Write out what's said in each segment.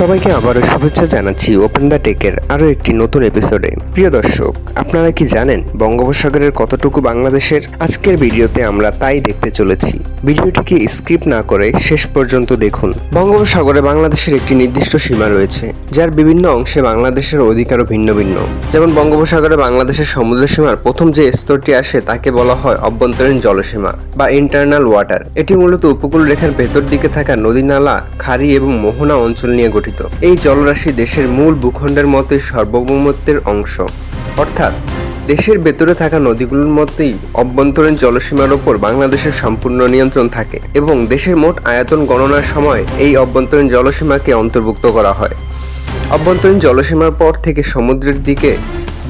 সবাইকে আবারও শুভেচ্ছা জানাচ্ছি ওপেন দ্য টেকের আরও একটি নতুন এপিসোডে প্রিয় দর্শক, আপনারা কি জানেন বঙ্গোপসাগরের কতটুকু বাংলাদেশের? আজকের ভিডিওতে আমরা তাই দেখতে চলেছি। ভিডিওটিকে স্কিপ না করে শেষ পর্যন্ত দেখুন। বঙ্গোপসাগরে বাংলাদেশের একটি নির্দিষ্ট সীমা রয়েছে, যার বিভিন্ন অংশে বাংলাদেশের অধিকারও ভিন্ন ভিন্ন। যেমন বঙ্গোপসাগরে বাংলাদেশের সমুদ্র সীমার প্রথম যে স্তরটি আসে, তাকে বলা হয় অভ্যন্তরীণ জলসীমা বা ইন্টারনাল ওয়াটার এটি মূলত উপকূল রেখার ভেতর দিকে থাকা নদী নালা খাড়ি এবং মোহনা অঞ্চল নিয়ে গঠিত। এই জলরাশি দেশের মূল ভূখণ্ডের মতোই সার্বভৌমত্বের অংশ। অর্থাৎ, দেশের ভেতরে থাকা নদীগুলোর মধ্যেই অভ্যন্তরীণ জলসীমার ওপর বাংলাদেশের সম্পূর্ণ নিয়ন্ত্রণ থাকে এবং দেশের মোট আয়তন গণনার সময় এই অভ্যন্তরীণ জলসীমাকে অন্তর্ভুক্ত করা হয়। অভ্যন্তরীণ জলসীমার পর থেকে সমুদ্রের দিকে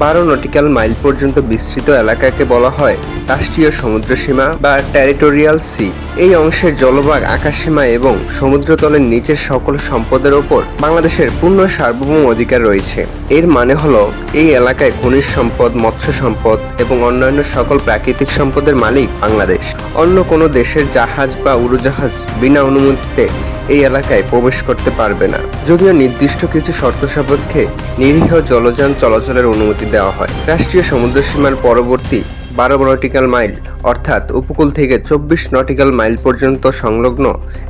বারো নটিক্যাল মাইল পর্যন্ত বিস্তৃত এলাকাকে বলা হয় রাষ্ট্রীয় সমুদ্র সীমা বা টেরিটোরিয়াল সি। এই অংশের জলভাগ, আকাশসীমা এবং সমুদ্রতলের নিচের সকল সম্পদের ওপর বাংলাদেশের পূর্ণ সার্বভৌম অধিকার রয়েছে। এর মানে হলো, এই এলাকায় খনিজ সম্পদ, মৎস্য সম্পদ এবং অন্যান্য সকল প্রাকৃতিক সম্পদের মালিক বাংলাদেশ। অন্য কোনো দেশের জাহাজ বা উড়োজাহাজ বিনা অনুমতিতে এই এলাকায় প্রবেশ করতে পারবে না। যদিও নির্দিষ্ট কিছু শর্ত সাপেক্ষে নিরীহ জলযান চলাচলের অনুমতি দেওয়া হয়। রাষ্ট্রীয় সমুদ্র সীমার পরবর্তী বারো নটিক্যাল মাইল, অর্থাৎ উপকূল থেকে চব্বিশ নটিক্যাল মাইল পর্যন্ত সংলগ্ন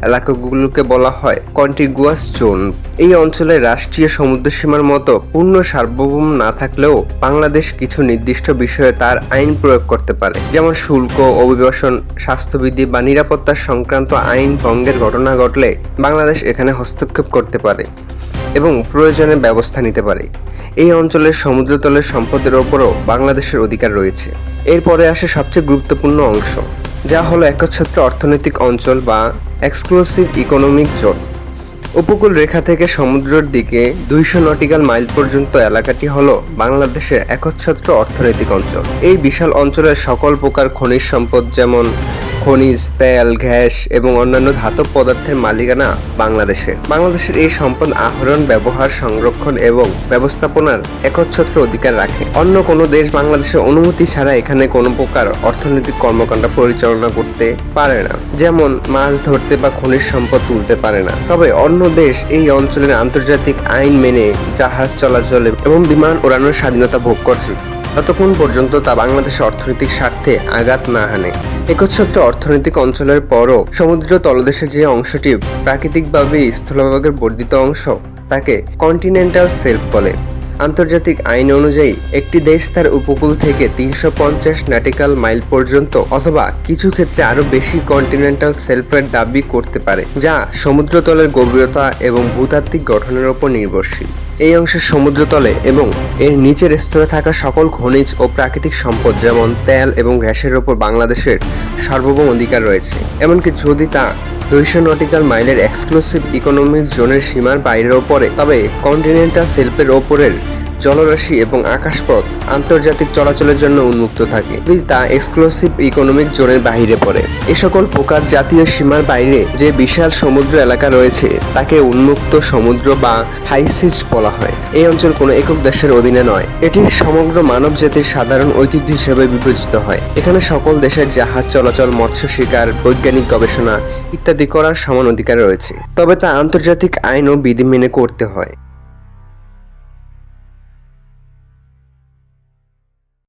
এলাকাগুলোকে বলা হয় কন্টিগুয়াস জোন। এই অঞ্চলে রাষ্ট্রীয় সমুদ্র সীমার মতো পূর্ণ সার্বভৌম না থাকলেও বাংলাদেশ কিছু নির্দিষ্ট বিষয়ে তার আইন প্রয়োগ করতে পারে, যেমন শুল্ক, অভিবাসন, স্বাস্থ্যবিধি বা নিরাপত্তা সংক্রান্ত আইন ভঙ্গের ঘটনা ঘটলে বাংলাদেশ এখানে হস্তক্ষেপ করতে পারে। এবং প্রয়োজনে ব্যবস্থা নিতে পারে। এই অঞ্চলের সমুদ্রতলের সম্পদের ওপরও বাংলাদেশের অধিকার রয়েছে। এরপরে আসে সবচেয়ে গুরুত্বপূর্ণ অংশ, যা হলো একচ্ছত্র অর্থনৈতিক অঞ্চল বা এক্সক্লুসিভ ইকোনমিক জোন উপকূল রেখা থেকে সমুদ্রের দিকে দুইশো নটিক্যাল মাইল পর্যন্ত এলাকাটি হল বাংলাদেশের একচ্ছত্র অর্থনৈতিক অঞ্চল। এই বিশাল অঞ্চলের সকল প্রকার খনিজ সম্পদ যেমন খনিজ, তেল, গ্যাস এবং অন্যান্য ধাতব পদার্থের মালিকানা বাংলাদেশের। বাংলাদেশের এই সম্পদ আহরণ, ব্যবহার, সংরক্ষণ এবং ব্যবস্থাপনার একচ্ছত্র অধিকার রাখে। অন্য কোনো দেশ বাংলাদেশের অনুমতি ছাড়া এখানে কোনো প্রকার অর্থনৈতিক কর্মকাণ্ড পরিচালনা করতে পারে না। যেমন মাছ ধরতে বা খনিজ সম্পদ তুলতে পারে না। তবে অন্য দেশ এই অঞ্চলের আন্তর্জাতিক আইন মেনে জাহাজ চলাচল এবং বিমান ওড়ানোর স্বাধীনতা ভোগ করছে ততক্ষণ পর্যন্ত তা বাংলাদেশের অর্থনৈতিক স্বার্থে আঘাত না হানে। একচ্ছত্র অর্থনৈতিক অঞ্চলের পরও সমুদ্র তলদেশে যে অংশটি প্রাকৃতিকভাবে স্থলভাগের বর্ধিত অংশ, তাকে কন্টিনেন্টাল সেলফ বলে। আন্তর্জাতিক আইন অনুযায়ী, একটি দেশ তার উপকূল থেকে তিনশো পঞ্চাশ ন্যাটিক্যাল মাইল পর্যন্ত অথবা কিছু ক্ষেত্রে আরও বেশি কন্টিনেন্টাল সেলফের দাবি করতে পারে, যা সমুদ্রতলের গভীরতা এবং ভূতাত্ত্বিক গঠনের উপর নির্ভরশীল। এই অংশের সমুদ্রতলে এবং এর নিচের স্তরে থাকা সকল খনিজ ও প্রাকৃতিক সম্পদ যেমন তেল এবং গ্যাসের ওপর বাংলাদেশের সার্বভৌম অধিকার রয়েছে। এমনকি যদি তা দুইশো নটিক্যাল মাইলের এক্সক্লুসিভ ইকোনমিক জোনের সীমার বাইরেও পড়ে, তবে কন্টিনেন্টাল শিল্পের ওপরের জলরাশি এবং আকাশপথ আন্তর্জাতিক চলাচলের জন্য উন্মুক্ত থাকে। তা এক্সক্লুসিভ ইকোনমিক জোনের বাইরে পড়ে, এ সকল প্রকার জাতীয় সীমার বাইরে যে বিশাল সমুদ্র এলাকা রয়েছে, তাকে উন্মুক্ত সমুদ্র বা হাইসিজ বলা হয়। এই অঞ্চল কোনো একক দেশের অধীনে নয়। এটি সমগ্র মানব জাতির সাধারণ ঐতিহ্য হিসেবে বিবেচিত হয়। এখানে সকল দেশের জাহাজ চলাচল, মৎস্য শিকার, বৈজ্ঞানিক গবেষণা ইত্যাদি করার সমান অধিকার রয়েছে। তবে তা আন্তর্জাতিক আইন ও বিধি মেনে করতে হয়।